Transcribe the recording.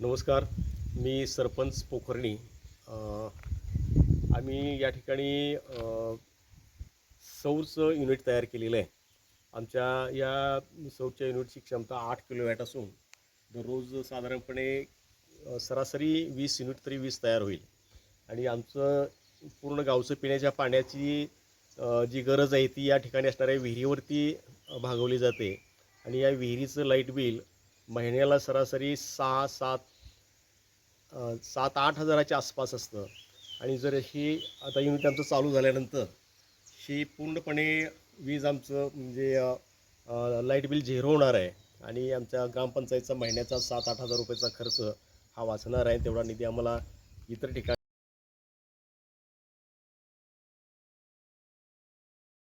नमस्कार मी सरपंच पोखर्णी. आम्ही या ठिकाणी सौरचं युनिट तयार केलेलं आहे. आमच्या या सौरच्या युनिटची क्षमता आठ किलोवॅट असून दररोज साधारणपणे सरासरी वीस युनिट तरी वीस तयार होईल. आणि आमचं पूर्ण गावचं पिण्याच्या पाण्याची जी गरज आहे ती या ठिकाणी असणाऱ्या विहिरीवरती भागवली जाते. आणि या विहिरीचं लाइट बिल महिन्याला सरासरी सहा सात सात आठ हजाराच्या आसपास असतं. आणि जर ही आता युनिट आमचं चालू झाल्यानंतर ही पूर्णपणे वीज आमचं म्हणजे लाइट बिल झिरो होणार आहे. आणि आमच्या ग्रामपंचायतचा महिन्याचा सात आठ हजार रुपयाचा खर्च हा वाचणार आहे. तेवढा निधी आम्हाला इतर ठिकाणी